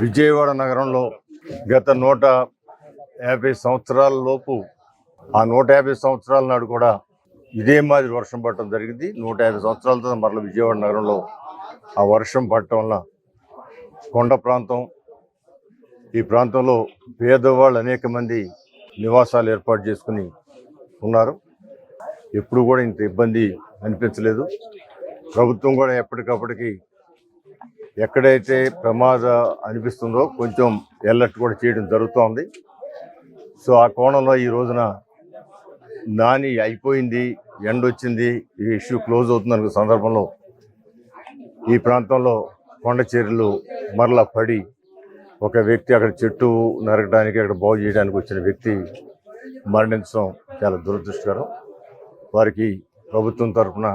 విజయవాడ నగరంలో గత నూట యాభై సంవత్సరాల లోపు ఆ నూట యాభై సంవత్సరాల నాడు కూడా ఇదే మాదిరి వర్షం పడటం జరిగింది. నూట యాభై సంవత్సరాలతో మరల విజయవాడ నగరంలో ఆ వర్షం పడటం వల్ల కొండ ప్రాంతం ఈ ప్రాంతంలో పేదవాళ్ళు అనేక మంది నివాసాలు ఏర్పాటు చేసుకుని ఉన్నారు. ఎప్పుడు కూడా ఇంత ఇబ్బంది అనిపించలేదు. ప్రభుత్వం కూడా ఎప్పటికప్పటికి ఎక్కడైతే ప్రమాద అనిపిస్తుందో కొంచెం ఎల్లర్ట్ కూడా చేయడం జరుగుతోంది. సో ఆ కోణంలో ఈ రోజున నాని అయిపోయింది ఎండ్ వచ్చింది ఈ ఇష్యూ క్లోజ్ అవుతున్న సందర్భంలో ఈ ప్రాంతంలో కొండ చీరలు మరలా పడి ఒక వ్యక్తి అక్కడ చెట్టు నరకడానికి అక్కడ బాగు చేయడానికి వచ్చిన వ్యక్తి మరణించడం చాలా దురదృష్టకరం. వారికి ప్రభుత్వం తరఫున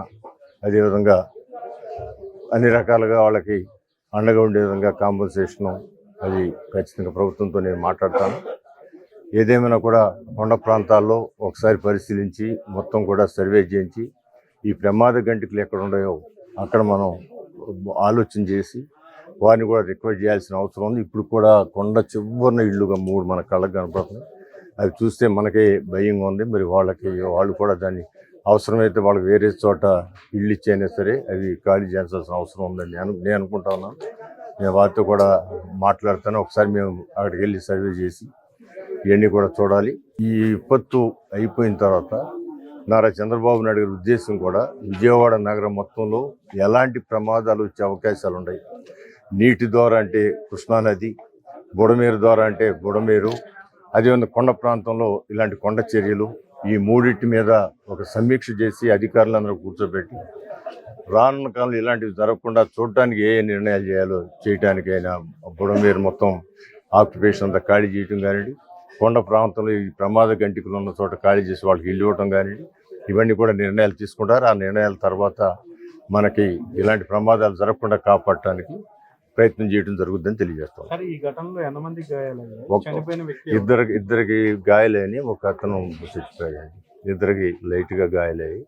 అదేవిధంగా అన్ని రకాలుగా వాళ్ళకి అండగా ఉండే విధంగా కాంపన్సేషన్ అది ఖచ్చితంగా ప్రభుత్వంతో నేను మాట్లాడతాను. ఏదేమైనా కూడా కొండ ప్రాంతాల్లో ఒకసారి పరిశీలించి మొత్తం కూడా సర్వే చేయించి ఈ ప్రమాద గంటకులు ఎక్కడ ఉన్నాయో అక్కడ మనం ఆలోచన చేసి వారిని కూడా రిక్వెస్ట్ చేయాల్సిన అవసరం ఉంది. ఇప్పుడు కూడా కొండ చివరిన ఇళ్ళుగా మూడు మన కళ్ళకు కనపడుతుంది అవి చూస్తే మనకే భయంగా ఉంది. మరి వాళ్ళకి వాళ్ళు కూడా దాన్ని అవసరమైతే వాళ్ళకి వేరే చోట ఇల్లు ఇచ్చైనా సరే అవి ఖాళీ చేయాల్సిన అవసరం ఉందని నేను నేను అనుకుంటా ఉన్నాను. నేను వారితో కూడా మాట్లాడతాను. ఒకసారి మేము అక్కడికి వెళ్ళి సర్వే చేసి ఇవన్నీ కూడా చూడాలి. ఈ విపత్తు అయిపోయిన తర్వాత నారా చంద్రబాబు నాయుడు గారి ఉద్దేశం కూడా విజయవాడ నగరం మొత్తంలో ఎలాంటి ప్రమాదాలు వచ్చే అవకాశాలు ఉన్నాయి? నీటి ద్వారా అంటే కృష్ణానది బుడమేరు ద్వారా అంటే బుడమేరు అదేవిధంగా కొండ ప్రాంతంలో ఇలాంటి కొండ చర్యలు ఈ మూడింటి మీద ఒక సమీక్ష చేసి అధికారులందరూ కూర్చోబెట్టి రానున్న కాలంలో ఇలాంటివి జరగకుండా చూడటానికి ఏ నిర్ణయాలు చేయాలో చేయటానికైనా బుడమేరు మొత్తం ఆక్యుపేషన్ అంతా ఖాళీ చేయటం కానివ్వండి కొండ ప్రాంతంలో ఈ ప్రమాద గంటికలు ఉన్న చోట ఖాళీ చేసి వాళ్ళకి ఇల్లు ఇవ్వటం కానివ్వండి ఇవన్నీ కూడా నిర్ణయాలు తీసుకుంటారు. ఆ నిర్ణయాల తర్వాత మనకి ఇలాంటి ప్రమాదాలు జరగకుండా కాపాడటానికి ప్రయత్నం చేయడం జరుగుతుందని తెలియజేస్తాం. ఈ ఘటనలో ఎంతమంది? ఇద్దరికి ఇద్దరికి గాయాలని ఒక అతను చచ్చిపోయాడు ఇద్దరికి లైట్గా గాయాలయ్యి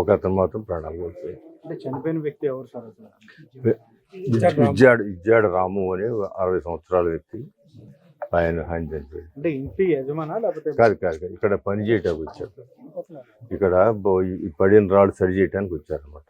ఒక అతను మాత్రం ప్రాణాలు కోల్పోయాడు అంటే చనిపోయిన వ్యక్తి ఎవరు సార్ ఇజ్జాడు ఇజ్జాడు రాము. అనే అరవై సంవత్సరాల వ్యక్తి ఆయన ఆయన చనిపోయాడు. అంటే ఇంటి యజమానా లేకపోతే కాదు కాదు కాదు. ఇక్కడ పని చేయటానికి వచ్చారు. ఇక్కడ పడిన రాళ్ళు సరి చేయడానికి వచ్చారనమాట